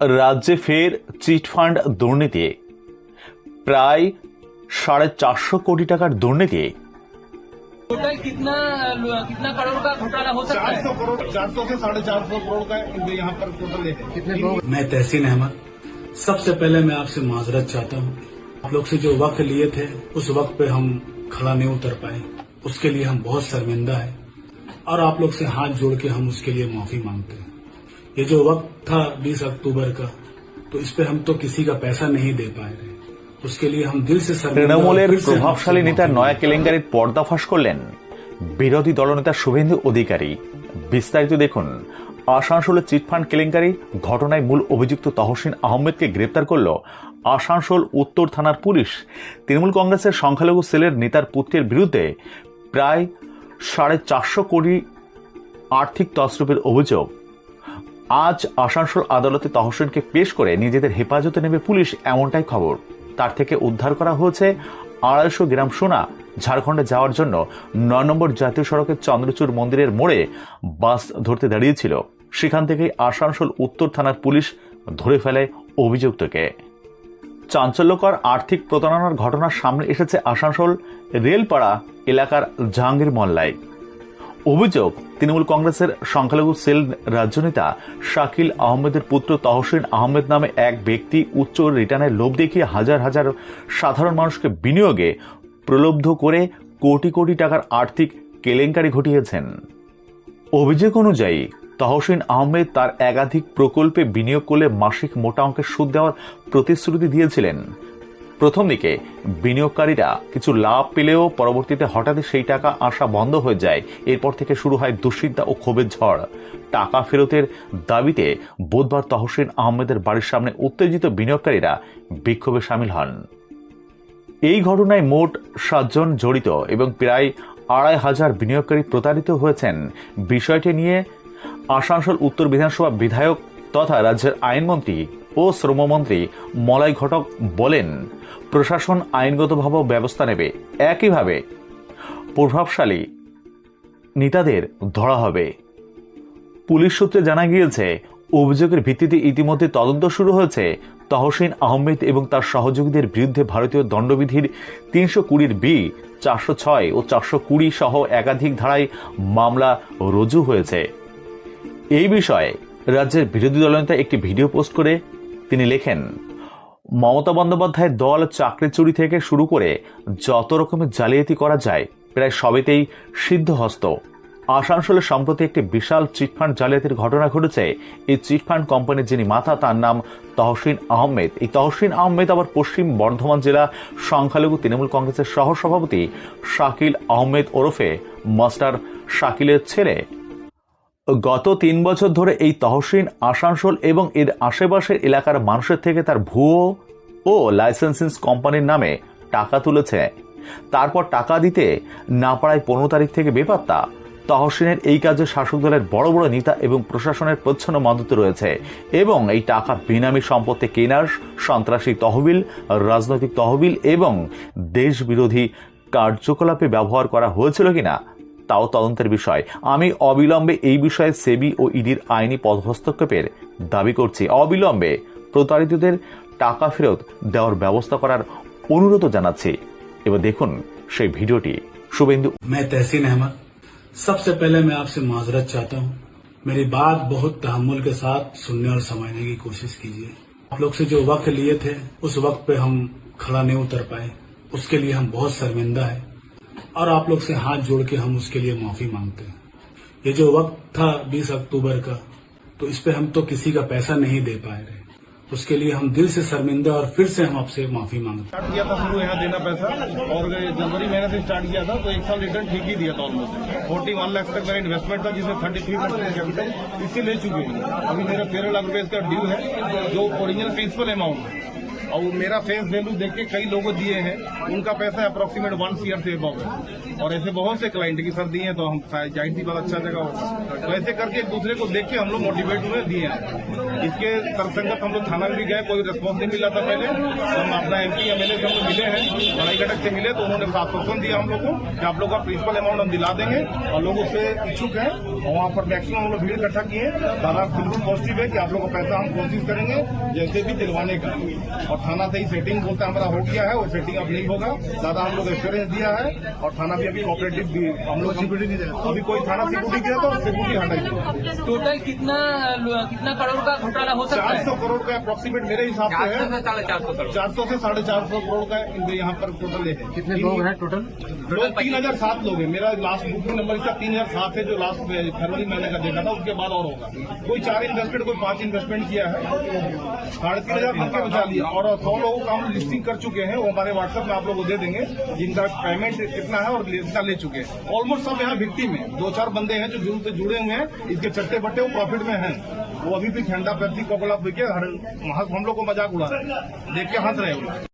রাজ্যে ফের চিটফান্ড দুর্নীতি প্রায় সাড়ে চারশো কোটি টাকার দুর্নীতি टोटल कितना कितना करोड़ का घोटाला हो सकता चार है सौ करोड़ चार सौ से साढ़े चार सौ करोड़ का यहाँ पर टोटल है कितने मैं तहसीन अहमद सबसे पहले मैं आपसे माजरत चाहता हूँ आप लोग से जो वक्त लिए थे उस वक्त पे हम खड़ा नहीं उतर पाए उसके लिए हम बहुत शर्मिंदा है और आप लोग से हाथ जोड़ के हम उसके लिए माफी मांगते हैं ये जो वक्त था 20 अक्टूबर का तो इस पे हम तो किसी का पैसा नहीं दे पाए रहे उसके लिए हम दिल से शर्मिंदा और তৃণমূলের फिर से हम आपसे প্রভাবশালী নেতার माफी নয়া मांगते हैं। কেলেঙ্কারির পর্দাফাশ করলেন বিরোধী দলনেতা শুভেন্দু অধিকারী বিস্তারিত দেখুন আসানসোলের চিটফান্ড কেলেঙ্কারি ঘটনায় মূল অভিযুক্ত তহসিন আহমেদকে গ্রেপ্তার করল আসানসোল উত্তর থানার পুলিশ তৃণমূল কংগ্রেসের সংখ্যালঘু সেলের নেতার পুত্রের বিরুদ্ধে প্রায় সাড়ে চারশো কোটি আর্থিক তছরূপের অভিযোগ আজ আসানসোল আদালতে তহসিনকে পেশ করে নিজেদের হেফাজতে নেবে পুলিশ এমনটাই খবর। তার থেকে উদ্ধার করা হয়েছে আড়াইশো গ্রাম সোনা ঝাড়খণ্ডে যাওয়ার জন্য নয় নম্বর জাতীয় সড়কের চন্দ্রচূড় মন্দিরের মোড়ে বাস ধরতে দাঁড়িয়েছিল। সেখান থেকেই আসানসোল উত্তর থানার পুলিশ ধরে ফেলে অভিযুক্তকে। চাঞ্চল্যকর আর্থিক প্রতারণার ঘটনার সামনে এসেছে আসানসোল রেলপাড়া এলাকার জাহাঙ্গীর মল্লায়। অভিযোগ, তৃণমূল কংগ্রেসের সংখ্যালঘু সেল রাজ্যনেতা শাকিল আহমেদের পুত্র তহসিন আহমেদ নামে এক ব্যক্তি উচ্চ রিটার্নের লোভ দেখিয়ে হাজার হাজার সাধারণ মানুষকে বিনিয়োগে প্রলব্ধ করে কোটি কোটি টাকার আর্থিক কেলেঙ্কারি ঘটিয়েছেন। অভিযোগ অনুযায়ী, তহসিন আহমেদ তার একাধিক প্রকল্পে বিনিয়োগ করলে মাসিক মোটা অঙ্কের সুদ দেওয়ার প্রতিশ্রুতি দিয়েছিলেন। প্রথম দিকে বিনিয়োগকারীরা কিছু লাভ পেলেও পরবর্তীতে হঠাৎই সেই টাকা আসা বন্ধ হয়ে যায়। এরপর থেকে শুরু হয় দুশ্চিন্তা ও ক্ষোভের ঝড়। টাকা ফেরতের দাবিতে বুধবার তহসিন আহমেদের বাড়ির সামনে উত্তেজিত বিনিয়োগকারীরা বিক্ষোভে সামিল হন। এই ঘটনায় মোট সাতজন জড়িত এবং প্রায় আড়াই হাজার বিনিয়োগকারী প্রতারিত হয়েছেন। বিষয়টি নিয়ে আসানসোল উত্তর বিধানসভা বিধায়ক তথা রাজ্যের আইনমন্ত্রী ও শ্রমমন্ত্রী মলয় ঘটক বলেন, প্রশাসন আইনগতভাবে ব্যবস্থা নেবে। একইভাবে প্রভাবশালী নেতাদের ধরা হবে। পুলিশ সূত্রে জানা গিয়েছে, অভিযোগের ভিত্তিতে ইতিমধ্যে তদন্ত শুরু হয়েছে। তহসিন আহমেদ এবং তার সহযোগীদের বিরুদ্ধে ভারতীয় দণ্ডবিধির তিনশো কুড়ির বি, চারশো ছয় ও চারশো কুড়ি সহ একাধিক ধারায় মামলা রুজু হয়েছে। এই বিষয়ে রাজ্যের বিরোধী দলনেতা একটি ভিডিও পোস্ট করে তিনি লেখেন, মমতা বন্দ্যোপাধ্যায়ের দল চাকরি চুরি থেকে শুরু করে যত রকমের জালিয়াতি করা যায়, প্রায় সবেতেই সিদ্ধহস্ত। আসানসোলে সম্প্রতি একটি বিশাল চিটফান্ড জালিয়াতির ঘটনা ঘটেছে। এই চিটফান্ড কোম্পানির যিনি মাথা তার নাম তহসিন আহমেদ। এই তহসিন আহমেদ আবার পশ্চিম বর্ধমান জেলা সংখ্যালঘু তৃণমূল কংগ্রেসের সহসভাপতি শাকিল আহমেদ ওরফে মাস্টার শাকিলের ছেলে। গত তিন বছর ধরে এই তহসিন, আসানসোল এবং এর আশেপাশের এলাকার মানুষের থেকে তার ভুয়ো ও লাইসেন্সিং কোম্পানির নামে টাকা তুলেছে। তারপর টাকা দিতে না পারায় পনেরো তারিখ থেকে বেপাত্তা। তহসিনের এই কাজে শাসক দলের বড় বড় নেতা এবং প্রশাসনের প্রচ্ছন্ন মদত রয়েছে এবং এই টাকা বেনামি সম্পত্তি কেনার সন্ত্রাসী তহবিল, রাজনৈতিক তহবিল এবং দেশ বিরোধী কার্যকলাপে ব্যবহার করা হয়েছিল কিনা তাও তদন্তের বিষয় আমি অবিলম্বে এই বিষয়ে সেবি ও ইডির আইনি পদহস্তক্ষেপের দাবি করছি অবিলম্বে প্রতারিতদের টাকা ফেরত দেওয়ার ব্যবস্থা করার অনুরোধ জানাচ্ছি এবার দেখুন সেই ভিডিওটি শুভেন্দু मैं तहसीन अहमद सबसे पहले मैं आपसे माजरत चाहता हूँ मेरी बात बहुत तहमुल के साथ सुनने और समझने की कोशिश कीजिए आप लोग से जो वक्त लिए थे उस वक्त पे हम खड़ा नहीं उतर पाए उसके लिए हम बहुत शर्मिंदा है और आप लोग से हाथ जोड़ के हम उसके लिए माफ़ी मांगते हैं। ये जो वक्त था 20 अक्टूबर का तो इस पे हम तो किसी का पैसा नहीं दे पाए रहे। उसके लिए हम दिल से शर्मिंदा और फिर से हम आपसे माफ़ी मांगते हैं। स्टार्ट किया था शुरू यहाँ देना पैसा और जनवरी महीने से स्टार्ट किया था तो एक साल रिटर्न ठीक ही दिया था ऑलमोस्ट फोर्टी वन लाख तक मेरा इन्वेस्टमेंट था जिसमें थर्टी थ्री परसेंट कैपिटल ले चुके हैं अभी मेरा तेरह लाख रुपए इसका ड्यू है, जो ओरिजिनल प्रिंसिपल अमाउंट है। और मेरा फेस वैल्यू देख के कई लोगों दिए हैं। उनका पैसा अप्रोक्सीमेट वन सीआर से अबव है। और ऐसे बहुत से क्लाइंट की सर दिए हैं तो हम ज़ाहिर सी बात अच्छा जगह होगा तो ऐसे करके एक दूसरे को देख के हम लोग मोटिवेट हुए दिए हैं। इसके तरसंगत हम लोग थाना भी गए, कोई रिस्पॉन्स नहीं मिला था पहले। तो हम अपना एमपी एमएलए से हम मिले हैं। लड़ाई घटक से मिले तो उन्होंने आश्वासन दिया हम लोग को कि आप लोग का प्रिंसिपल अमाउंट हम दिला देंगे। और लोग उससे इच्छुक हैं, और वहाँ पर मैक्सिमम हम लोग भीड़ इकट्ठा किए दादा बिल्कुल पॉजिटिव है कि आप लोग का पैसा हम कोशिश करेंगे जैसे भी दिलवाने का। और थाना से ही सेटिंग बोलते हैं, हमारा हो गया है वो सेटिंग अब नहीं होगा। दादा हम लोग एश्योरेंस दिया है और थाना भी अभी ऑपरेटिव भी हम लोग सिक्योरिटी नहीं दे अभी कोई थाना सिक्योरिटी किया तो सिक्योरिटी हटाई। टोटल कितना कितना करोड़ का घोटाला हो सकता चार है सौ करोड़ का अप्रोक्सीमेट मेरे हिसाब से है। साढ़े चार सौ करोड़। चार सौ से साढ़े चार सौ करोड़ का इनके यहाँ पर टोटल है। कितने लोग हैं टोटल लोग तीन हज़ार सात लोग हैं। मेरा लास्ट बुकिंग नंबर इसका तीन हज़ार सात है जो लास्ट फरवरी महीने का देखा था उसके बाद और होगा। कोई चार इन्वेस्टमेंट कोई पाँच इन्वेस्टमेंट किया है। साढ़े तीन हज़ार बचा लिया। और सौ लोगों का हम लिस्टिंग कर चुके हैं, वो हमारे व्हाट्सएप में आप लोग को दे देंगे, जिनका पेमेंट कितना है और कितना ले चुके हैं। ऑलमोस्ट सब यहाँ भिक्टी में दो चार बंदे हैं जो जुर्म से जुड़े हुए हैं, इसके चट्टे बट्टे वो प्रॉफिट में हैं। वो अभी भी ठंडा पेप्सी कोकोला पी के हर हम लोग को मज़ाक उड़ा रहे हैं। देख के हंस रहे हैं